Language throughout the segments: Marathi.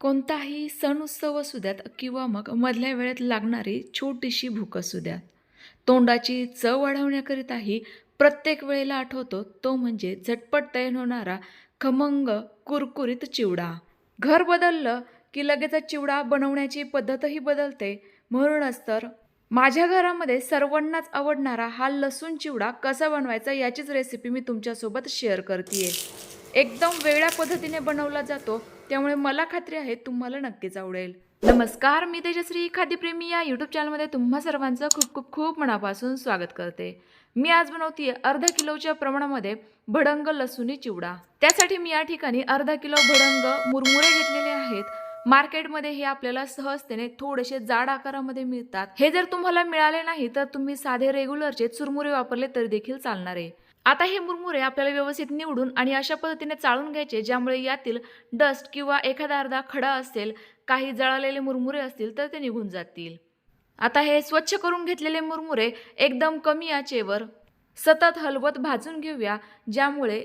कोणताही सण उत्सव असू द्यात किंवा मग मधल्या वेळेत लागणारी छोटीशी भूक असू द्यात. तोंडाची चव वाढवण्याकरिताही प्रत्येक वेळेला आठवतो तो म्हणजे झटपट तयार होणारा खमंग कुरकुरीत चिवडा. घर बदललं की लगेचच चिवडा बनवण्याची पद्धतही बदलते. म्हणूनच तर माझ्या घरामध्ये सर्वांनाच आवडणारा हा लसूण चिवडा कसा बनवायचा याचीच रेसिपी मी तुमच्यासोबत शेअर करते एकदम वेगळ्या पद्धतीने बनवला जातो. त्यामुळे मला खात्री आहे तुम्हाला नक्कीच आवडेल. नमस्कार मी तेजश्री खाद्यप्रेमी या यूट्यूब चॅनलमध्ये तुम्हा सर्वांचं खूप खूप खूप मनापासून स्वागत करते. मी आज बनवतीये अर्धा किलोच्या प्रमाणामध्ये भडंग लसुणी चिवडा. त्यासाठी मी या ठिकाणी अर्धा किलो भडंग मुरमुरे घेतलेले आहेत. मार्केटमध्ये हे आपल्याला सहजतेने थोडेसे जाड आकारामध्ये मिळतात. हे जर तुम्हाला मिळाले नाही तर तुम्ही साधे रेग्युलरचे चुरमुरे वापरले तरी देखील चालणार आहे. आता हे मुरमुरे आपल्याला व्यवस्थित निवडून आणि अशा पद्धतीने चाळून घ्यायचे ज्यामुळे यातील डस्ट किंवा एखादा अर्धा खडा असेल काही जळालेले मुरमुरे असतील तर ते निघून जातील. आता हे स्वच्छ करून घेतलेले मुरमुरे एकदम कमी आचेवर सतत हलवत भाजून घेऊया ज्यामुळे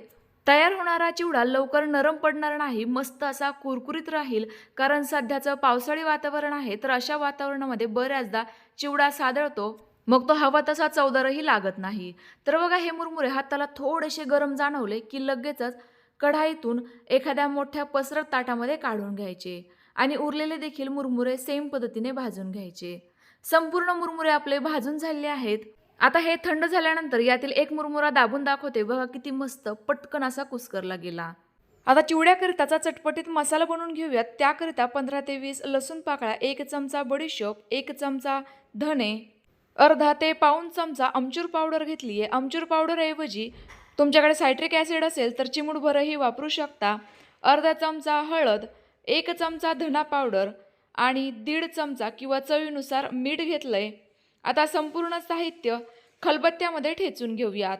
तयार होणारा चिवडा लवकर नरम पडणार नाही मस्त असा कुरकुरीत राहील. कारण सध्याचं पावसाळी वातावरण आहे तर अशा वातावरणामध्ये बऱ्याचदा चिवडा सादळतो. मग तो हवा तसा चवदारही लागत नाही. तर बघा हे मुरमुरे हाताला थोडेसे गरम जाणवले की लगेचच कढाईतून एखाद्या मोठ्या पसरट ताटामध्ये काढून घ्यायचे आणि उरलेले देखील मुरमुरे सेम पद्धतीने भाजून घ्यायचे. संपूर्ण मुरमुरे आपले भाजून झालेले आहेत. आता हे थंड झाल्यानंतर यातील एक मुरमुरा दाबून दाखवते. बघा किती मस्त पटकन असा कुस्करला गेला. आता चिवड्याकरिताचा चटपटीत मसाला बनवून घेऊयात. त्याकरिता पंधरा ते वीस लसूण पाकळ्या एक चमचा बडीशोप एक चमचा धणे अर्धा ते पाऊन चमचा आमचूर पावडर घेतली आहे आमचूर पावडरऐवजी तुमच्याकडे सायट्रिक ॲसिड असेल तर चिमूटभरही वापरू शकता. अर्धा चमचा हळद एक चमचा धना पावडर आणि दीड चमचा किंवा चवीनुसार मीठ घेतलं आहे आता संपूर्ण साहित्य खलबत्त्यामध्ये ठेचून घेऊयात.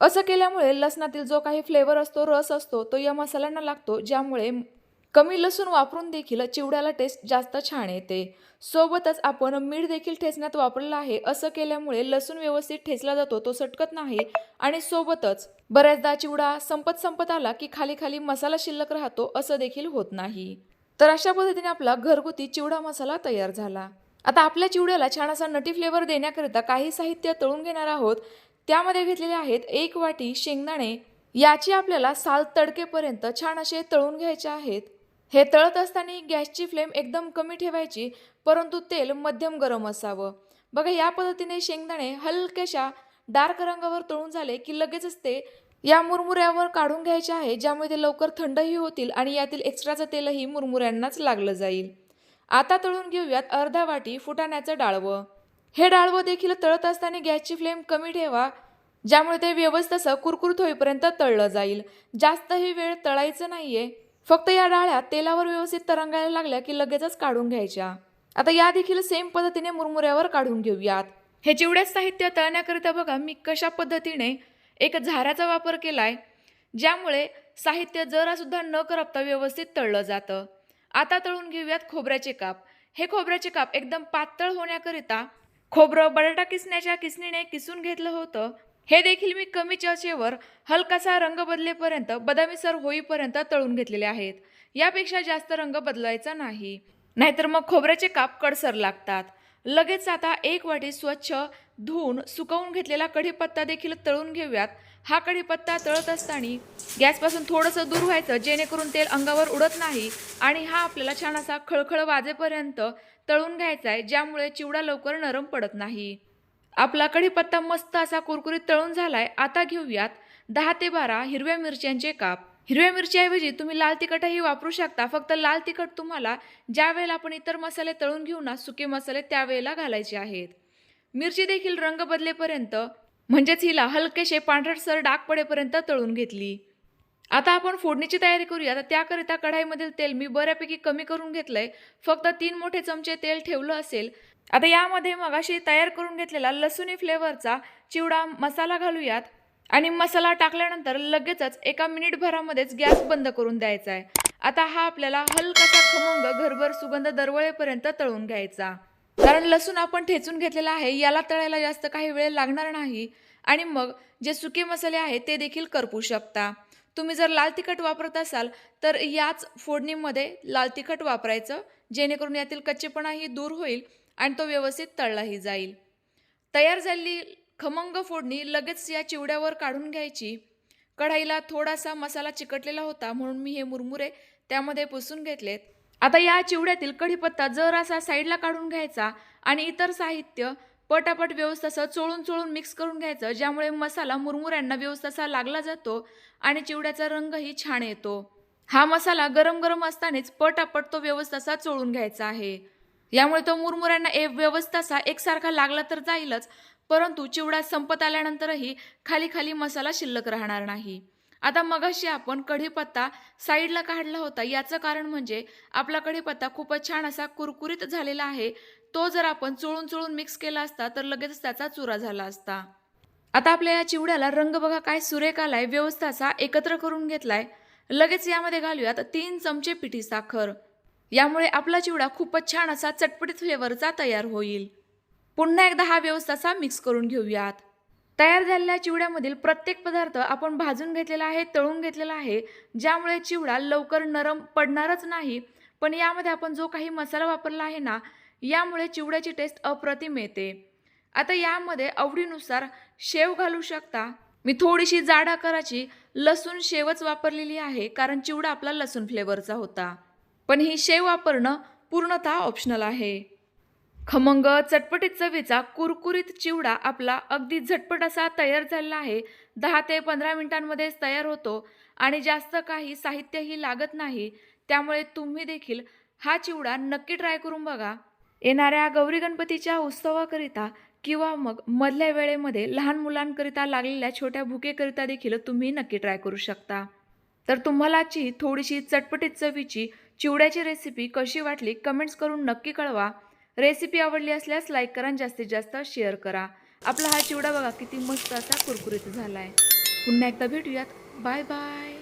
असं केल्यामुळे लसणातील जो काही फ्लेवर असतो रस असतो तो या मसाल्यांना लागतो ज्यामुळे कमी लसूण वापरून देखील चिवड्याला टेस्ट जास्त छान येते. सोबतच आपण मीठ देखील ठेचण्यात वापरलं आहे. असं केल्यामुळे लसूण व्यवस्थित ठेचला जातो तो सटकत नाही आणि सोबतच बऱ्याचदा चिवडा संपत संपत आला की खाली खाली मसाला शिल्लक राहतो असं देखील होत नाही. तर अशा पद्धतीने आपला घरगुती चिवडा मसाला तयार झाला. आता आपल्या चिवड्याला छान असा नटी फ्लेवर देण्याकरिता काही साहित्य तळून घेणार आहोत. त्यामध्ये घेतलेले आहेत एक वाटी शेंगदाणे. याची आपल्याला साल तडकेपर्यंत छान असे तळून घ्यायचे आहेत. हे तळत असताना गॅसची फ्लेम एकदम कमी ठेवायची परंतु तेल मध्यम गरम असावं. बघा या पद्धतीने शेंगदाणे हलक्याशा डार्क रंगावर तळून झाले की लगेचच ते या मुरमुऱ्यावर काढून घ्यायचे आहे ज्यामुळे ते लवकर थंडही होतील आणि यातील एक्स्ट्राचं तेलही मुरमुऱ्यांनाच लागलं जाईल. आता तळून घेऊयात अर्धा वाटी फुटाण्याचं डाळवं. हे डाळवं देखील तळत असताना गॅसची फ्लेम कमी ठेवा ज्यामुळे ते व्यवस्थित कुरकुरत होईपर्यंत तळलं जाईल. जास्तही वेळ तळायचं नाहीये. फक्त या डाळ्या तेलावर व्यवस्थित तरंगायला लागल्या की लगेचच काढून घ्यायच्या. आता या देखील सेम पद्धतीने मुरमुऱ्यावर काढून घेऊयात. हे जेवढ्याच साहित्य तळण्याकरिता बघा मी कशा पद्धतीने एक झाऱ्याचा वापर केलाय ज्यामुळे साहित्य जरासुद्धा न करपता व्यवस्थित तळलं जातं. आता तळून घेऊयात खोबऱ्याचे काप. हे खोबऱ्याचे काप एकदम पातळ होण्याकरिता खोबरं बटाटा किसण्याच्या किसणीने किसून घेतलं होतं. हे देखील मी कमी चर्चेवर हलकासा रंग बदलेपर्यंत बदामीसर होईपर्यंत तळून घेतलेले आहेत. यापेक्षा जास्त रंग बदलायचा नाही. नाहीतर मग खोबऱ्याचे काप कडसर लागतात. लगेच आता एक वाटी स्वच्छ धुवून सुकवून घेतलेला कढीपत्ता देखील तळून घेऊयात. हा कढीपत्ता तळत असताना गॅसपासून थोडंसं दूर व्हायचं जेणेकरून तेल अंगावर उडत नाही आणि हा आपल्याला छान असा खळखळ वाजेपर्यंत तळून घ्यायचा आहे ज्यामुळे चिवडा लवकर नरम पडत नाही. आपला कढीपत्ता मस्त असा कुरकुरीत तळून झालाय आता घेऊयात दहा ते बारा हिरव्या मिरच्यांचे काप. हिरव्या मिरच्याऐवजी तुम्ही लाल तिखटही वापरू शकता फक्त लाल तिखट तुम्हाला ज्या वेळेला आपण इतर मसाले तळून घेऊ ना सुके मसाले त्यावेळेला घालायचे आहेत. मिरची देखील रंग बदलेपर्यंत म्हणजेच हिला हलकेसे पांढरसर डाग पडेपर्यंत तळून घेतली. आता आपण फोडणीची तयारी करूया. आता त्याकरिता कढाईमधील तेल मी बऱ्यापैकी कमी करून घेतलंय. फक्त तीन मोठे चमचे तेल ठेवलं असेल. आता यामध्ये मगाशी तयार करून घेतलेला लसूणी फ्लेवरचा चिवडा मसाला घालूयात. आणि मसाला टाकल्यानंतर लगेचच एका मिनिटभरामध्येच गॅस बंद करून द्यायचा आहे. आता हा आपल्याला हलकासा खमंग घरभर सुगंध दरवळेपर्यंत तळून घ्यायचा. कारण लसूण आपण ठेचून घेतलेला आहे याला तळायला जास्त काही वेळ लागणार नाही. आणि मग जे सुके मसाले आहेत ते देखील करपू शकता. तुम्ही जर लाल तिखट वापरत असाल तर याच फोडणीमध्ये लाल तिखट वापरायचं जेणेकरून यातील कच्चेपणाही दूर होईल आणि तो व्यवस्थित तळलाही जाईल. तयार झालेली खमंग फोडणी लगेच या चिवड्यावर काढून घ्यायची. कढाईला थोडासा मसाला चिकटलेला होता म्हणून मी हे मुरमुरे त्यामध्ये पुसून घेतलेत. आता या चिवड्यातील कढीपत्ता जर असा साईडला काढून घ्यायचा आणि इतर साहित्य पटापट व्यवस्थासह चोळून चोळून मिक्स करून घ्यायचं ज्यामुळे मसाला मुरमुऱ्यांना व्यवस्थासा लागला जातो आणि चिवड्याचा रंगही छान येतो. हा मसाला गरम गरम असतानाच पटापट तो व्यवस्थासा चोळून घ्यायचा आहे. यामुळे तो मुरमुऱ्यांना ए व्यवस्थासा एकसारखा लागला तर जाईलच परंतु चिवडा संपत आल्यानंतरही खाली खाली मसाला शिल्लक राहणार नाही. आता मगाशी आपण कढीपत्ता साईडला काढला होता याचं कारण म्हणजे आपला कढीपत्ता खूपच छान असा कुरकुरीत झालेला आहे तो जर आपण चोळून चोळून मिक्स केला असता तर लगेच त्याचा चुरा झाला असता. आता आपल्या या चिवड्याला रंग बघा काय सुरेख आलाय व्यवस्थाचा एकत्र करून घेतलाय. लगेच यामध्ये घालूयात तीन चमचे पिठी साखर. यामुळे आपला चिवडा खूपच छान असा चटपटीत फ्लेवरचा तयार होईल. पुन्हा एकदा हा व्यवस्थाचा मिक्स करून घेऊयात. तयार झालेल्या चिवड्यामधील प्रत्येक पदार्थ आपण भाजून घेतलेला आहे तळून घेतलेला आहे ज्यामुळे चिवडा लवकर नरम पडणारच नाही. पण यामध्ये आपण जो काही मसाला वापरला आहे ना यामुळे चिवड्याची टेस्ट अप्रतिम येते. आता यामध्ये आवडीनुसार शेव घालू शकता. मी थोडीशी जाड आकाराची लसूण शेवच वापरलेली आहे कारण चिवडा आपला लसूण फ्लेवरचा होता. पण ही शेव वापरणं पूर्णतः ऑप्शनल आहे. खमंग चटपटीत चवीचा कुरकुरीत चिवडा आपला अगदी झटपट असा तयार झालेला आहे. दहा ते पंधरा मिनिटांमध्येच तयार होतो आणि जास्त काही साहित्यही लागत नाही. त्यामुळे तुम्ही देखील हा चिवडा नक्की ट्राय करून बघा. येणाऱ्या गौरी गणपतीच्या उत्सवाकरिता किंवा मग मधल्या वेळेमध्ये लहान मुलांकरिता लागलेल्या छोट्या भुकेकरिता देखील तुम्ही नक्की ट्राय करू शकता. तर तुम्हालाची थोडीशी चटपटीत चवीची चिवड्याची रेसिपी कशी वाटली कमेंट्स करून नक्की कळवा. रेसिपी आवडली असल्यास लाईक करा आणि जास्तीत जास्त शेअर करा. आपला हा चिवडा बघा किती मस्त असा कुरकुरीत झाला आहे पुन्हा एकदा भेटूयात. Bye bye